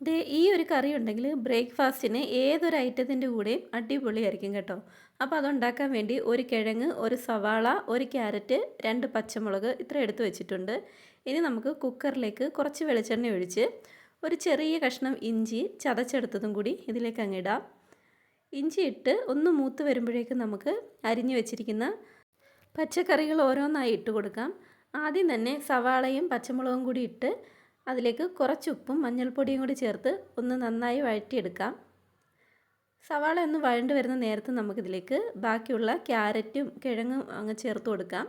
ദേ ഈ ഒരു കറി ഉണ്ടെങ്കിൽ ബ്രേക്ക്ഫാസ്റ്റിന് ഏതൊരു ഐറ്റത്തിന്റെ കൂടെയും അടിപൊളിയായിരിക്കും കേട്ടോ. അപ്പോൾ അതുണ്ടാക്കാൻ വേണ്ടി ഒരു കിഴങ്ങ് ഒരു സവാള ഒരു ക്യാരറ്റ് രണ്ട് പച്ചമുളക് ഇത്ര എടുത്ത് വെച്ചിട്ടുണ്ട്. ഇനി നമുക്ക് കുക്കറിലേക്ക് കുറച്ച് വെളിച്ചെണ്ണ ഒഴിച്ച് ഒരു ചെറിയ കഷ്ണം ഇഞ്ചി ചതച്ചെടുത്തതും കൂടി ഇതിലേക്ക് അങ്ങ് ഇടാം. ഇഞ്ചി ഇട്ട് ഒന്ന് മൂത്ത് വരുമ്പോഴേക്കും നമുക്ക് അരിഞ്ഞു വെച്ചിരിക്കുന്ന പച്ചക്കറികൾ ഓരോന്നായി ഇട്ട് കൊടുക്കാം. ആദ്യം തന്നെ സവാളയും പച്ചമുളകും കൂടി ഇട്ട് അതിലേക്ക് കുറച്ച് ഉപ്പും മഞ്ഞൾപ്പൊടിയും കൂടി ചേർത്ത് ഒന്ന് നന്നായി വഴറ്റിയെടുക്കാം. സവാള ഒന്ന് വഴണ്ട് വരുന്ന നേരത്ത് നമുക്കിതിലേക്ക് ബാക്കിയുള്ള ക്യാരറ്റും കിഴങ്ങും അങ്ങ് ചേർത്ത് കൊടുക്കാം.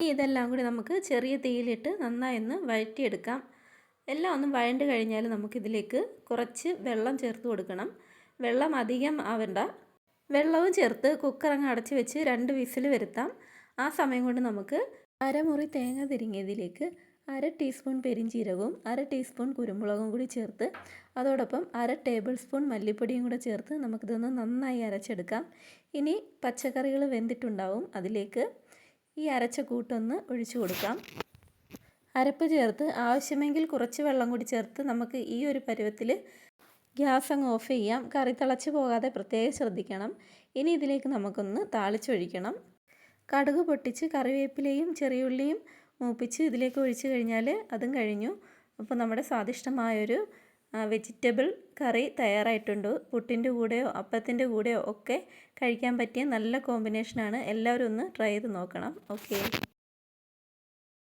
ഇനി ഇതെല്ലാം കൂടി നമുക്ക് ചെറിയ തീയിലിട്ട് നന്നായി ഒന്ന് വഴറ്റിയെടുക്കാം. എല്ലാം ഒന്ന് വഴണ്ട് കഴിഞ്ഞാൽ നമുക്കിതിലേക്ക് കുറച്ച് വെള്ളം ചേർത്ത് കൊടുക്കണം. വെള്ളം അധികം ആവണ്ട. വെള്ളവും ചേർത്ത് കുക്കർ അങ്ങ് അടച്ച് വെച്ച് രണ്ട് വിസിൽ വരുത്താം. ആ സമയം കൊണ്ട് നമുക്ക് അരമുറി തേങ്ങ തിരിങ്ങിയതിലേക്ക് അര ടീസ്പൂൺ പെരിഞ്ചീരകവും അര ടീസ്പൂൺ കുരുമുളകും കൂടി ചേർത്ത് അതോടൊപ്പം അര ടേബിൾ സ്പൂൺ മല്ലിപ്പൊടിയും കൂടെ ചേർത്ത് നമുക്കിതൊന്ന് നന്നായി അരച്ചെടുക്കാം. ഇനി പച്ചക്കറികൾ വെന്തിട്ടുണ്ടാവും. അതിലേക്ക് ഈ അരച്ച കൂട്ടൊന്ന് ഒഴിച്ചു കൊടുക്കാം. അരപ്പ് ചേർത്ത് ആവശ്യമെങ്കിൽ കുറച്ച് വെള്ളം കൂടി ചേർത്ത് നമുക്ക് ഈ ഒരു പരുവത്തിൽ ഗ്യാസ് അങ്ങ് ഓഫ് ചെയ്യാം. കറി തിളച്ച് പോകാതെ പ്രത്യേകം ശ്രദ്ധിക്കണം. ഇനി ഇതിലേക്ക് നമുക്കൊന്ന് താളിച്ചൊഴിക്കണം. കടുക് പൊട്ടിച്ച് കറിവേപ്പിലയും ചെറിയുള്ളിയും മൂപ്പിച്ച് ഇതിലേക്ക് ഒഴിച്ച് കഴിഞ്ഞാൽ അതും കഴിഞ്ഞു. അപ്പോൾ നമ്മുടെ സ്വാദിഷ്ടമായൊരു വെജിറ്റബിൾ കറി തയ്യാറായിട്ടുണ്ട്. പുട്ടിന്റെ കൂടെയോ അപ്പത്തിന്റെ കൂടെയോ ഒക്കെ കഴിക്കാൻ പറ്റിയ നല്ല കോമ്പിനേഷനാണ്. എല്ലാവരും ഒന്ന് ട്രൈ ചെയ്ത് നോക്കണം. ഓക്കെ.